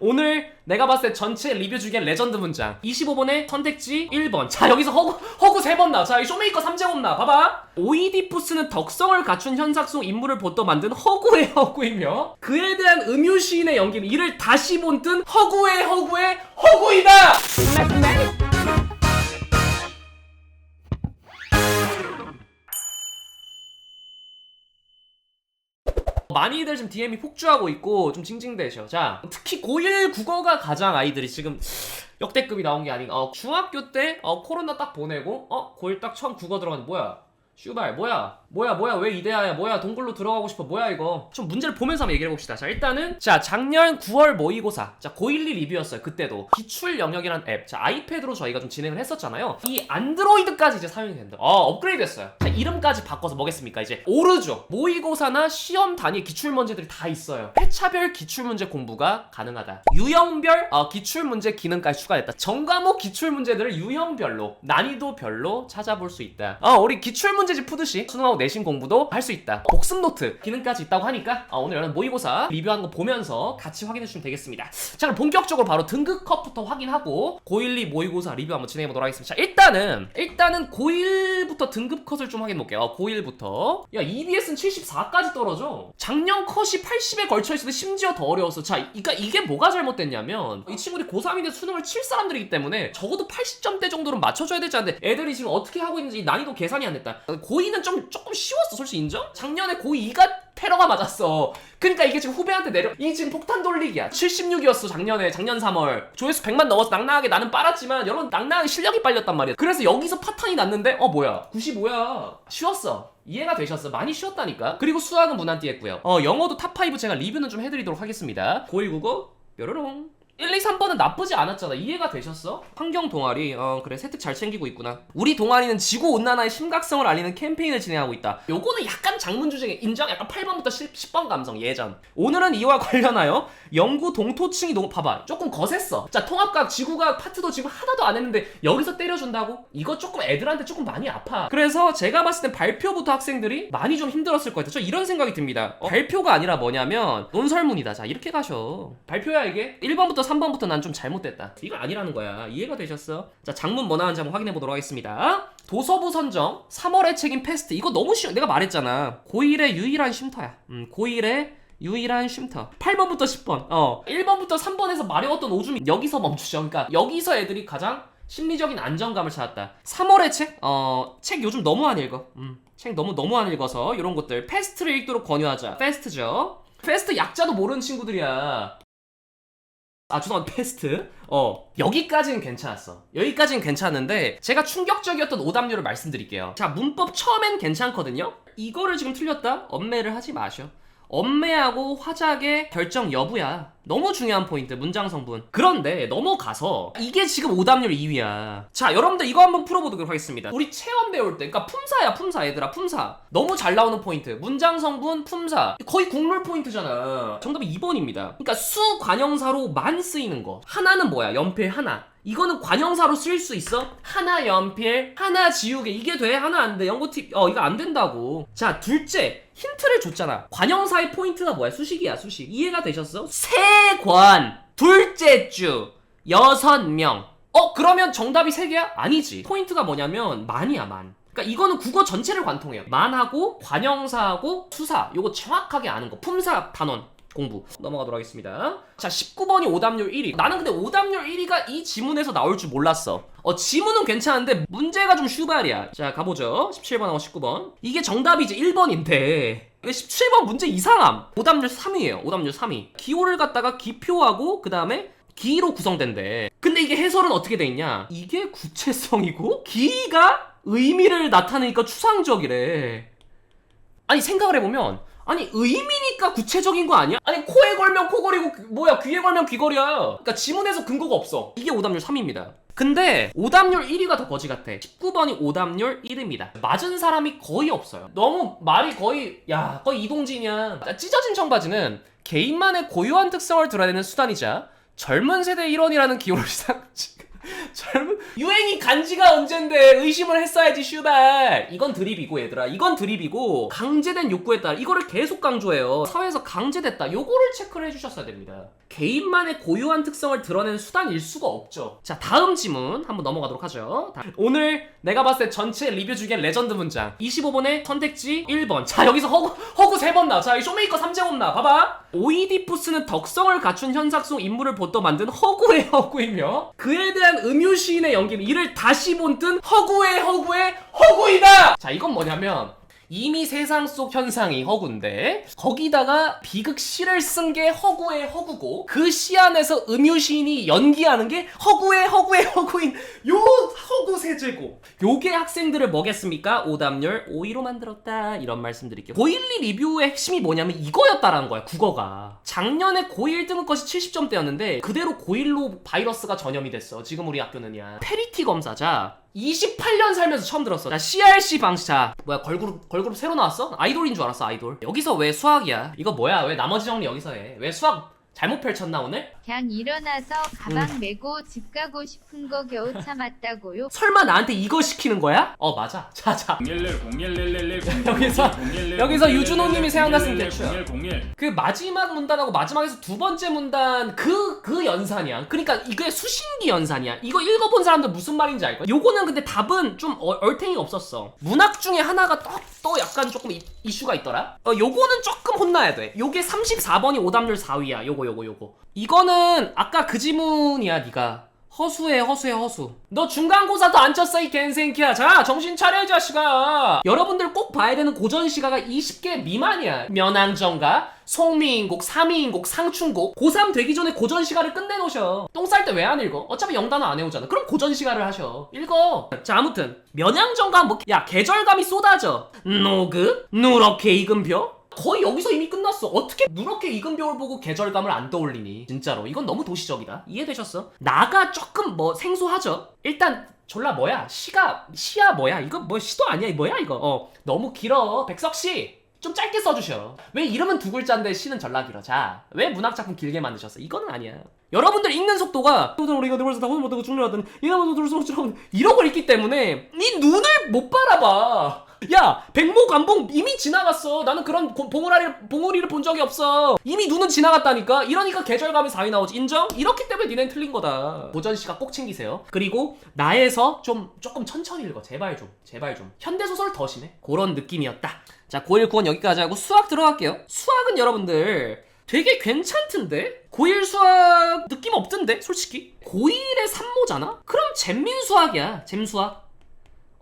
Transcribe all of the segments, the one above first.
오늘 내가 봤을 때 전체 리뷰 중에 레전드 문장. 25번에 선택지 1번. 자 여기서 허구 허구 3번 나와 자이 쇼메이커 3제곱 나와 봐봐. 오이디푸스는 덕성을 갖춘 현상 속 인물을 보떠 만든 허구의 허구이며 그에 대한 음유시인의 연기는 이를 다시 본뜬 허구의 허구의 허구이다 많이들 지금 DM이 폭주하고 있고 좀 징징대셔. 자, 특히 고1 국어가 가장 아이들이 지금 역대급이 나온 게 아닌가. 어, 중학교 때 어, 코로나 딱 보내고 어, 고1 딱 처음 국어 들어가는 뭐야? 슈발 뭐야 뭐야 뭐야 왜 이대야야? 뭐야 동굴로 들어가고 싶어? 뭐야 이거? 좀 문제를 보면서 한번 얘기해 봅시다. 자 일단은 자 작년 9월 모의고사. 자 고1리 리뷰였어요 그때도. 기출 영역이란 앱 자 아이패드로 저희가 좀 진행을 했었잖아요. 이 안드로이드까지 이제 사용이 된다. 어 업그레이드 됐어요. 자 이름까지 바꿔서 뭐겠습니까 이제? 오르죠. 모의고사나 시험 단위 기출 문제들이 다 있어요. 회차별 기출 문제 공부가 가능하다. 유형별 어, 기출 문제 기능까지 추가됐다. 전과목 기출 문제들을 유형별로 난이도별로 찾아볼 수 있다. 어 우리 기출 문제집 푸듯이 수능하고 내신 공부도 할 수 있다. 복습 노트 기능까지 있다고 하니까 어, 오늘 여러분 모의고사 리뷰하는 거 보면서 같이 확인해 주시면 되겠습니다. 자 그럼 본격적으로 바로 등급 컷부터 확인하고 고1리 모의고사 리뷰 한번 진행해 보도록 하겠습니다. 자 일단은 일단은 고1부터 등급 컷을 좀 확인해 볼게요. 어, 고1부터. 야 EBS는 74까지 떨어져. 작년 컷이 80에 걸쳐 있어도 심지어 더 어려웠어. 자 그러니까 이게 뭐가 잘못됐냐면 이 친구들이 고3인데 수능을 칠 사람들이기 때문에 적어도 80점대 정도는 맞춰줘야 되지 않는데 애들이 지금 어떻게 하고 있는지 난이도 계산이 안 됐다. 고2는 좀 조금 쉬웠어 솔직히 인정? 작년에 고2가 테러가 맞았어. 그러니까 이게 지금 후배한테 내려 이 지금 폭탄 돌리기야. 76이었어 작년에. 작년 3월. 조회수 100만 넘어서 낭낭하게 나는 빨았지만 여러분 낭낭하게 실력이 빨렸단 말이야. 그래서 여기서 파탄이 났는데 어 뭐야? 95야. 쉬웠어. 이해가 되셨어? 많이 쉬웠다니까. 그리고 수학은 무난띠 했고요. 어 영어도 탑5 제가 리뷰는 좀 해드리도록 하겠습니다. 고1 국어 뾰로롱 1, 2, 3번은 나쁘지 않았잖아. 이해가 되셨어? 환경 동아리, 어, 그래, 세특 잘 챙기고 있구나. 우리 동아리는 지구온난화의 심각성을 알리는 캠페인을 진행하고 있다. 요거는 약간 장문 주제에 인정? 약간 8번부터 10, 번 감성, 예전. 오늘은 이와 관련하여 영구 동토층이 너무, 봐봐. 조금 거셌어. 자, 통합각, 지구각 파트도 지금 하나도 안 했는데 여기서 때려준다고? 이거 조금 애들한테 조금 많이 아파. 그래서 제가 봤을 땐 발표부터 학생들이 많이 좀 힘들었을 것 같아요. 저 이런 생각이 듭니다. 어, 발표가 아니라 뭐냐면 논설문이다. 자, 이렇게 가셔. 발표야, 이게? 1번부터 3번부터 난 좀 잘못됐다. 이거 아니라는 거야. 이해가 되셨어? 자, 장문 뭐 나왔는지 한번 확인해 보도록 하겠습니다. 도서부 선정, 3월의 책임 패스트. 이거 너무 쉬워. 내가 말했잖아. 고1의 유일한 쉼터야. 음, 고1의 유일한 쉼터. 8번부터 10번. 어. 1번부터 3번에서 마려웠던 오줌이 여기서 멈추죠. 그러니까 여기서 애들이 가장 심리적인 안정감을 찾았다. 3월의 책? 어, 책 요즘 너무 안 읽어. 음, 책 너무 너무 안 읽어서 이런 것들 패스트를 읽도록 권유하자. 패스트죠. 패스트 약자도 모르는 친구들이야. 아 죄송합니다 패스트. 어 여기까지는 괜찮았어. 여기까지는 괜찮은데 제가 충격적이었던 오답률을 말씀드릴게요. 자 문법 처음엔 괜찮거든요? 이거를 지금 틀렸다? 엄매를 하지 마셔. 엄매하고 화작의 결정 여부야 너무 중요한 포인트 문장 성분 그런데 넘어가서 이게 지금 오답률 2위야 자 여러분들 이거 한번 풀어보도록 하겠습니다 우리 체험 배울 때 그러니까 품사야 품사 얘들아 품사 너무 잘 나오는 포인트 문장 성분 품사 거의 국룰 포인트잖아 정답이 2번입니다 그러니까 수 관형사로 만 쓰이는 거 하나는 뭐야 연필 하나 이거는 관형사로 쓸 수 있어? 하나 연필, 하나 지우개 이게 돼? 하나 안 돼. 연고 팁, 어 이거 안 된다고. 자 둘째 힌트를 줬잖아. 관형사의 포인트가 뭐야? 수식이야 수식. 이해가 되셨어? 세관 둘째 주 여섯 명. 어 그러면 정답이 세 개야? 아니지. 포인트가 뭐냐면 만이야 만. 그러니까 이거는 국어 전체를 관통해요. 만하고 관형사하고 수사 요거 정확하게 아는 거. 품사 단원. 공부 넘어가도록 하겠습니다. 자, 19번이 오답률 1위. 나는 근데 오답률 1위가 이 지문에서 나올 줄 몰랐어. 어, 지문은 괜찮은데 문제가 좀 슈발이야. 자, 가보죠. 17번하고 19번. 이게 정답이지 1번인데. 17번 문제 이상함. 오답률 3위예요. 오답률 3위. 기호를 갖다가 기표하고 그 다음에 기로 구성된대. 근데 이게 해설은 어떻게 돼 있냐? 이게 구체성이고 기가 의미를 나타내니까 추상적이래. 아니 생각을 해보면 아니 의미니까 구체적인 거 아니야? 아니 코에 걸면 코걸이고 귀- 뭐야 귀에 걸면 귀걸이야 그러니까 지문에서 근거가 없어 이게 오답률 3입니다 근데 오답률 1위가 더 거지 같아. 19번이 오답률 1위입니다. 맞은 사람이 거의 없어요. 너무 말이 거의 야 거의 이동진이야. 자, 찢어진 청바지는 개인만의 고유한 특성을 드러내는 수단이자 젊은 세대 일원이라는 기호를 상 젊은 유행이 간지가 언젠데 의심을 했어야지 슈발. 이건 드립이고 얘들아. 이건 드립이고 강제된 욕구에 따라 이거를 계속 강조해요. 사회에서 강제됐다. 요거를 체크를 해주셨어야 됩니다. 개인만의 고유한 특성을 드러낸 수단일 수가 없죠. 자 다음 지문 한번 넘어가도록 하죠. 다- 오늘 내가 봤을 때 전체 리뷰 중에 레전드 문장. 25번의 선택지 1번. 자 여기서 허구 허구 3번 나와. 자이 쇼메이커 3제곱 나 봐봐 오이디푸스는 덕성을 갖춘 현상 속 인물을 보또 만든 허구의 허구이며 그에 대한 음유시인의 연기는 이를 다시 본뜬 허구의 허구의 허구이다! 자 이건 뭐냐면 이미 세상 속 현상이 허구인데 거기다가 비극 시를 쓴 게 허구의 허구고 그 시 안에서 음유시인이 연기하는 게 허구의 허구의 허구인 요 허구 세제고. 요게 학생들을 뭐겠습니까? 오답률 5위로 만들었다 이런 말씀 드릴게요. 고1리 리뷰의 핵심이 뭐냐면 이거였다라는 거야 국어가. 작년에 고1 등급컷이 70점대였는데 그대로 고1로 바이러스가 전염이 됐어 지금 우리 학교는야. 페리티 검사자 28년 살면서 처음 들었어. 나 CRC 방시자. 뭐야, 걸그룹, 걸그룹 새로 나왔어? 아이돌인 줄 알았어, 아이돌. 여기서 왜 수학이야? 이거 뭐야? 왜 나머지 정리 여기서 해? 왜 수학 잘못 펼쳤나, 오늘? 그냥 일어나서 가방 메고 집 가고 싶은 거 겨우 참았다고요. 설마 나한테 이거 시키는 거야? 어, 맞아. 자, 자. 011 011 여기서- 011 여기서 유준호님이 생각났으면 011 대추야. 011 그 마지막 문단하고 마지막에서 두 번째 문단 그, 그 연산이야. 그러니까 이게 수신기 연산이야. 이거 읽어본 사람들 무슨 말인지 알걸? 요거는 근데 답은 좀 어- 얼탱이가 없었어. 문학 중에 하나가 또, 또 약간 조금 이, 이슈가 있더라? 어, 요거는 조금 혼나야 돼. 요게 34번이 오답률 4위야. 요거, 요거, 요거. 이거는 아까 그 지문이야, 니가. 허수해 허수해 허수. 너 중간고사도 안 쳤어 이 갠생키야. 자 정신 차려 이 자식아. 여러분들 꼭 봐야 되는 고전시가가 20개 미만이야. 면항정가 송미인곡 삼이인곡 상충곡. 고3 되기 전에 고전시가를 끝내놓으셔. 똥 쌀 때 왜 안 읽어? 어차피 영단어 안 해오잖아. 그럼 고전시가를 하셔. 읽어. 자 아무튼 면양정가 뭐 야 계절감이 쏟아져. 노그? 누렇게 익은 벼 거의 여기서 이미 끝났어. 어떻게 누렇게 익은 벼을 보고 계절감을 안 떠올리니? 진짜로. 이건 너무 도시적이다. 이해되셨어? 나가 조금 뭐 생소하죠? 일단 졸라 뭐야? 시가 시야 뭐야? 이거 뭐 시도 아니야? 뭐야 이거? 어 너무 길어. 백석 씨. 좀 짧게 써주셔. 왜 이름은 두 글자인데 시는 전라 길어? 자, 왜 문학 작품 길게 만드셨어? 이거는 아니야. 여러분들 읽는 속도가 또 우리가 내 벌써 다 혼을 못하고 먼저 들을 수 없지라고 이러고 읽기 때문에 네 눈을 못 바라봐. 야, 백모 관봉 이미 지나갔어. 나는 그런 고- 봉우라리, 봉우리를 본 적이 없어. 이미 눈은 지나갔다니까. 이러니까 계절감이 4위 나오지. 인정? 이렇기 때문에 니넨 틀린 거다. 고전 씨가 꼭 챙기세요. 그리고 나에서 좀 조금 천천히 읽어. 제발 좀. 제발 좀. 현대 소설 더 심해. 그런 느낌이었다. 자, 고1 9원 여기까지 하고 수학 들어갈게요. 수학은 여러분들 되게 괜찮던데? 고1 수학 느낌 없던데? 솔직히? 고1의 산모잖아? 그럼 잼민 수학이야. 잼수학.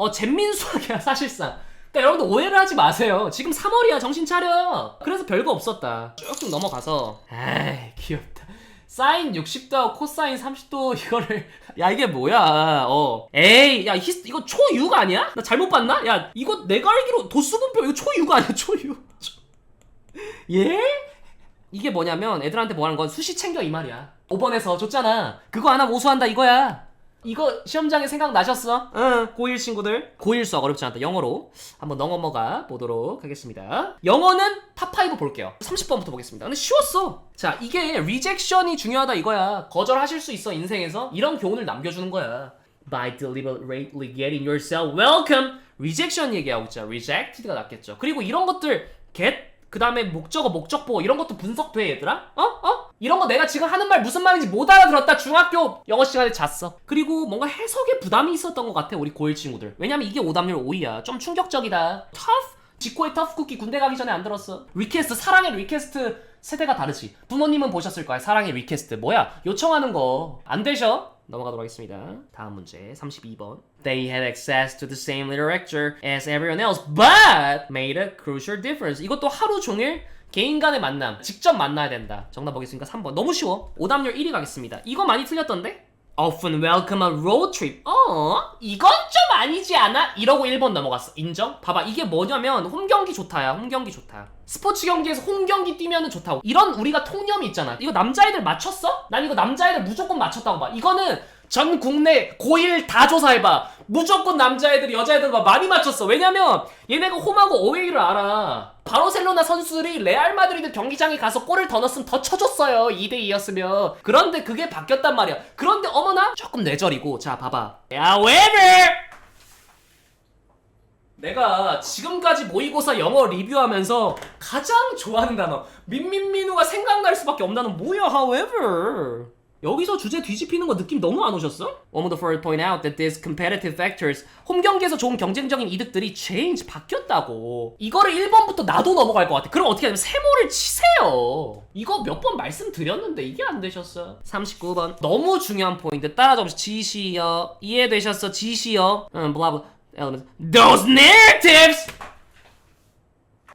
어, 잼민 수학이야, 사실상. 그러니까 여러분들 오해를 하지 마세요. 지금 3월이야, 정신 차려. 그래서 별거 없었다. 쭉쭉 넘어가서. 에이, 귀엽다. 사인 60도, 코사인 30도, 이거를. 야, 이게 뭐야, 어. 에이, 야, 히스, 이거 초유가 아니야? 나 잘못 봤나? 야, 이거 내가 알기로 도수분표, 이거 초유가 아니야, 초유. 예? 이게 뭐냐면 애들한테 뭐 하는 건 수시 챙겨 이 말이야. 5번에서 줬잖아. 그거 안 하면 오수한다 이거야. 이거 시험장에 생각나셨어? 응, 고1 친구들. 고1 수학 어렵지 않다. 영어로 한번 넘어가 보도록 하겠습니다. 영어는 탑5 볼게요. 30번부터 보겠습니다. 근데 쉬웠어. 자, 이게 리젝션이 중요하다 이거야. 거절하실 수 있어, 인생에서. 이런 교훈을 남겨주는 거야. By deliberately getting yourself welcome. rejection 얘기하고 있죠. rejected가 낫겠죠. 그리고 이런 것들 get 그 다음에 목적어, 목적보 이런 것도 분석돼 얘들아? 어? 어? 이런 거 내가 지금 하는 말 무슨 말인지 못 알아들었다. 중학교 영어 시간에 잤어. 그리고 뭔가 해석에 부담이 있었던 것 같아 우리 고1 친구들. 왜냐면 이게 오답률 5위야. 좀 충격적이다. 터프? 지코의 터프 쿠키 군대 가기 전에 안 들었어. 리퀘스트 사랑의 리퀘스트 세대가 다르지. 부모님은 보셨을 거야. 사랑의 리퀘스트 뭐야? 요청하는 거. 안 되셔? 넘어가도록 하겠습니다. 다음 문제 32번. They had access to the same literature as everyone else, but made a crucial difference. 이것도 하루 종일 개인 간의 만남, 직접 만나야 된다. 정답 보겠습니까? 3번. 너무 쉬워. 오답률 1위 가겠습니다. 이거 많이 틀렸던데? Often welcome a road trip. 어? 이건 좀 아니지 않아? 이러고 1번 넘어갔어. 인정? 봐봐. 이게 뭐냐면 홈 경기 좋다야. 홈 경기 좋다. 스포츠 경기에서 홈 경기 뛰면은 좋다고. 이런 우리가 통념이 있잖아. 이거 남자애들 맞췄어? 난 이거 남자애들 무조건 맞췄다고 봐. 이거는 전 국내 고1 다 조사해봐. 무조건 남자애들, 여자애들 막 많이 맞췄어. 왜냐면 얘네가 홈하고 어웨이를 알아. 바르셀로나 선수들이 레알 마드리드 경기장에 가서 골을 더 넣었으면 더 쳐줬어요. 2대2였으면. 그런데 그게 바뀌었단 말이야. 그런데 어머나? 조금 뇌절이고. 자, 봐봐. 야, weber! 내가 지금까지 모의고사 영어 리뷰하면서 가장 좋아하는 단어 민민민우가 생각날 수밖에 없는 단어 뭐야 however 여기서 주제 뒤집히는 거 느낌 너무 안 오셨어? One the first point out that these competitive factors 홈 경기에서 좋은 경쟁적인 이득들이 change 바뀌었다고. 이거를 1번부터 나도 넘어갈 것 같아. 그럼 어떻게 하냐면 세모를 치세요. 이거 몇 번 말씀드렸는데 이게 안 되셨어? 39번. 너무 중요한 포인트. 따라잡으 지시어 이해되셨어? 지시어 응 블라블. Elements. Those narratives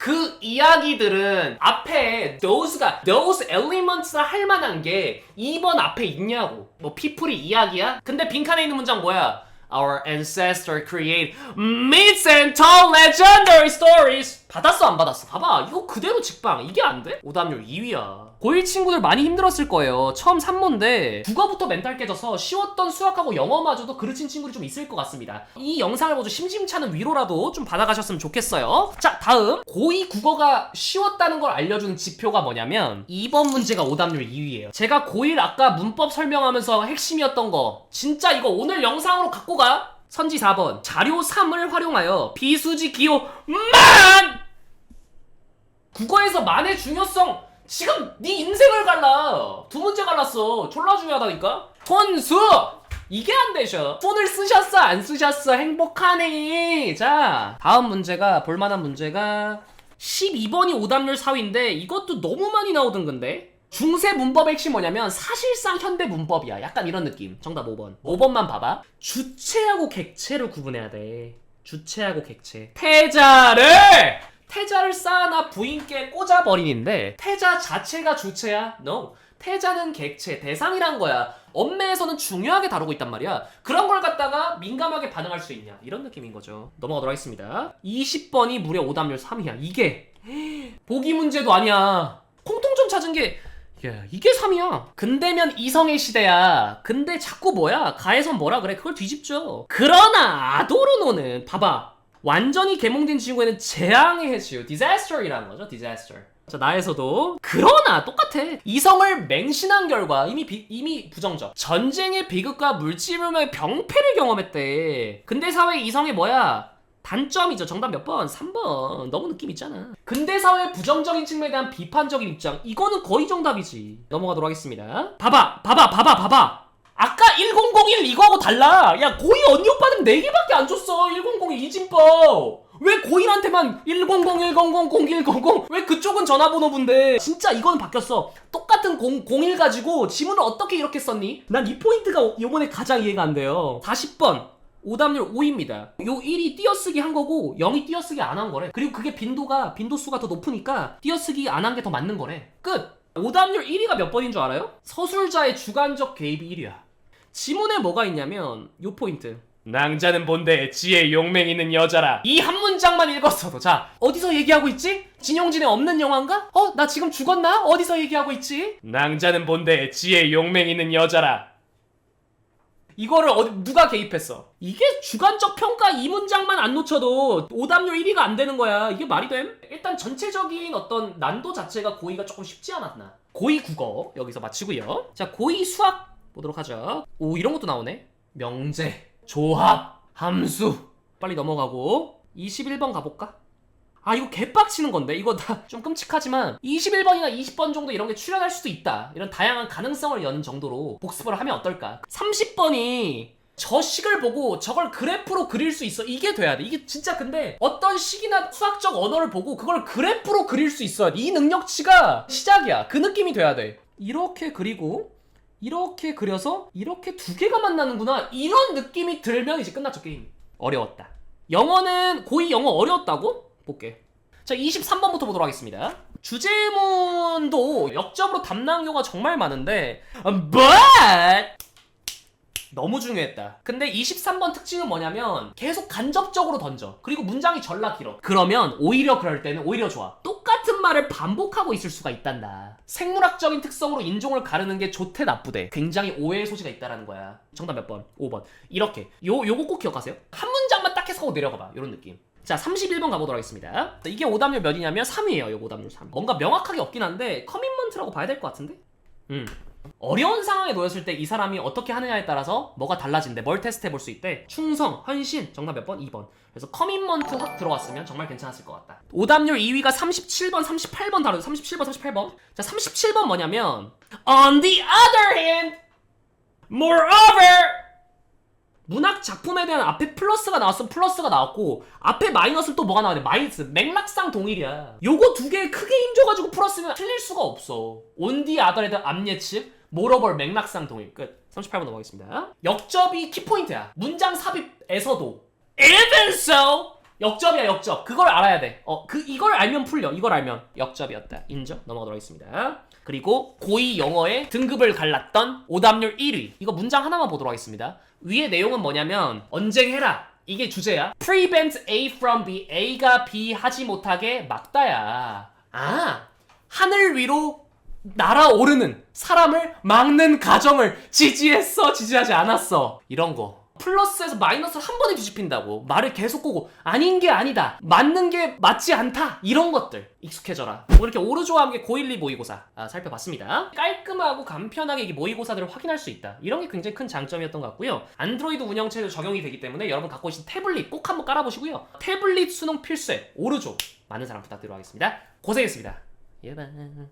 그 이야기들은 앞에 those가 those elements라 할 만한 게 2번 앞에 있냐고 뭐 people이 이야기야? 근데 빈칸에 있는 문장 뭐야? Our ancestors create myths and told legendary stories 받았어 안 받았어? 봐봐 이거 그대로 직방. 이게 안 돼? 오답률 2위야. 고1 친구들 많이 힘들었을 거예요. 처음 3모인데 국어부터 멘탈 깨져서 쉬웠던 수학하고 영어마저도 그르친 친구들이 좀 있을 것 같습니다. 이 영상을 보고 심심찮은 위로라도 좀 받아가셨으면 좋겠어요. 자 다음. 고2 국어가 쉬웠다는 걸 알려주는 지표가 뭐냐면 2번 문제가 오답률 2위예요. 제가 고1 아까 문법 설명하면서 핵심이었던 거. 진짜 이거 오늘 영상으로 갖고 가? 선지 4번. 자료 3을 활용하여 비수지 기호 만 국어에서 만의 중요성. 지금 네 인생을 갈라. 두 문제 갈랐어. 졸라 중요하다니까. 혼수! 이게 안 되셔. 폰을 쓰셨어 안 쓰셨어. 행복하네. 자 다음 문제가 볼만한 문제가 12번이 오답률 4위인데 이것도 너무 많이 나오던 건데. 중세 문법의 핵심 뭐냐면 사실상 현대 문법이야. 약간 이런 느낌. 정답 5번. 5번만 봐봐. 주체하고 객체를 구분해야 돼. 주체하고 객체. 태자를 태자를 쌓아놔 부인께 꽂아버리는데 태자 자체가 주체야? No. 태자는 객체, 대상이란 거야. 엄매에서는 중요하게 다루고 있단 말이야. 그런 걸 갖다가 민감하게 반응할 수 있냐? 이런 느낌인 거죠. 넘어가도록 하겠습니다. 20번이 무려 오답률 3이야. 이게 보기 문제도 아니야. 공통점 찾은 게 야, 이게 3이야. 근대면 이성의 시대야. 근데 자꾸 뭐야? 가에선 뭐라 그래? 그걸 뒤집죠. 그러나 아도르노는 봐봐. 완전히 개몽된 지구에는 재앙의 해치유, disaster이라는 거죠, disaster. 자, 나에서도 그러나 똑같아. 이성을 맹신한 결과 이미 비- 이미 부정적. 전쟁의 비극과 물질문의 병폐를 경험했대. 근대 사회 이성이 뭐야? 단점이죠. 정답 몇 번? 3번. 너무 느낌 있잖아. 근대 사회 부정적인 측면에 대한 비판적인 입장. 이거는 거의 정답이지. 넘어가도록 하겠습니다. 봐봐, 봐봐, 봐봐, 봐봐. 아까 1001 이거하고 달라. 야, 고이 언니 오빠는 4개밖에 안 줬어. 1001 이진법. 왜 고일한테만 100, 100, 0100, 왜 그쪽은 전화번호분데 진짜 이거는 바뀌었어 똑같은 0, 01 가지고 지문을 어떻게 이렇게 썼니? 난 이 포인트가 요번에 가장 이해가 안 돼요 40번 오답률 5입니다 요 1이 띄어쓰기 한 거고 0이 띄어쓰기 안 한 거래 그리고 그게 빈도가 빈도수가 더 높으니까 띄어쓰기 안 한 게 더 맞는 거래 끝 오답률 1위가 몇 번인 줄 알아요? 서술자의 주관적 개입이 1위야 지문에 뭐가 있냐면 요 포인트 낭자는 본데 지혜 용맹 있는 여자라 이 한 문장만 읽었어도 자 어디서 얘기하고 있지? 진용진의 없는 영화인가? 어? 나 지금 죽었나? 어디서 얘기하고 있지? 낭자는 본데 지혜 용맹 있는 여자라 이거를 어디 누가 개입했어? 이게 주관적 평가 이 문장만 안 놓쳐도 오답률 1위가 안 되는 거야. 이게 말이 됨? 일단 전체적인 어떤 난도 자체가 고의가 조금 쉽지 않았나. 고의 국어 여기서 마치고요. 자 고의 수학 보도록 하죠. 오 이런 것도 나오네. 명제, 조합, 함수. 빨리 넘어가고. 21번 가볼까? 아 이거 개빡치는 건데? 이거 다 좀 끔찍하지만 21번이나 20번 정도 이런 게 출연할 수도 있다. 이런 다양한 가능성을 여는 정도로 복습을 하면 어떨까? 30번이 저 식을 보고 저걸 그래프로 그릴 수 있어. 이게 돼야 돼. 이게 진짜 근데 어떤 식이나 수학적 언어를 보고 그걸 그래프로 그릴 수 있어 이 능력치가 시작이야. 그 느낌이 돼야 돼. 이렇게 그리고 이렇게 그려서 이렇게 두 개가 만나는구나. 이런 느낌이 들면 이제 끝났죠 게임. 어려웠다. 영어는 고이 영어 어려웠다고? 볼게. 자 23번부터 보도록 하겠습니다. 주제문도 역적으로 담당교가 정말 많은데 음, but 너무 중요했다. 근데 23번 특징은 뭐냐면 계속 간접적으로 던져. 그리고 문장이 전라 길어. 그러면 오히려 그럴 때는 오히려 좋아. 똑같은 말을 반복하고 있을 수가 있단다. 생물학적인 특성으로 인종을 가르는 게 좋대 나쁘대. 굉장히 오해의 소지가 있다라는 거야. 정답 몇 번? 5번. 이렇게. 요 요거 꼭 기억하세요. 한 문장만 딱 해서 내려가 봐. 이런 느낌. 자, 31번 가보도록 하겠습니다. 이게 오답률 몇이냐면 3이에요. 요 오답률 3. 뭔가 명확하게 없긴 한데 커밋먼트라고 봐야 될 것 같은데? 음. 어려운 상황에 놓였을 때 이 사람이 어떻게 하느냐에 따라서 뭐가 달라진대. 뭘 테스트 해 볼 수 있대. 충성, 헌신. 정답 몇 번? 2번. 그래서 커밋먼트 확 들어갔으면 정말 괜찮았을 것 같다. 오답률 2위가 37번, 38번 다르죠. 37번, 38번. 자, 37번 뭐냐면 On the other hand, moreover 문학 작품에 대한 앞에 플러스가 나왔으면 플러스가 나왔고 앞에 마이너스는 또 뭐가 나와야 돼? 마이너스. 맥락상 동일이야. 요거 두 개 크게 힘줘가지고 풀었으면 틀릴 수가 없어. 온디 아더레드 앞예측 모러벌 맥락상 동일. 끝. 38번 넘어가겠습니다. 역접이 키포인트야. 문장 삽입에서도. So! 역접이야 역접. 그걸 알아야 돼어그 이걸 알면 풀려. 이걸 알면 역접이었다. 인정? 넘어가도록 하겠습니다 그리고 고2 영어의 등급을 갈랐던 오답률 1위. 이거 문장 하나만 보도록 하겠습니다. 위의 내용은 뭐냐면 언쟁해라. 이게 주제야. prevent A from B. A가 B 하지 못하게 막다야. 아 하늘 위로 날아오르는 사람을 막는 가정을 지지했어 지지하지 않았어. 이런 거 플러스에서 마이너스를 한 번에 뒤집힌다고. 말을 계속 꼬고 아닌 게 아니다. 맞는 게 맞지 않다. 이런 것들. 익숙해져라. 뭐 이렇게 오르조와 함께 고1, 2 모의고사 아, 살펴봤습니다. 깔끔하고 간편하게 이 모의고사들을 확인할 수 있다. 이런 게 굉장히 큰 장점이었던 것 같고요. 안드로이드 운영체도 적용이 되기 때문에 여러분 갖고 계신 태블릿 꼭 한번 깔아보시고요. 태블릿 수능 필수앱 오르조 많은 사랑 부탁드리도록 하겠습니다. 고생했습니다. 예반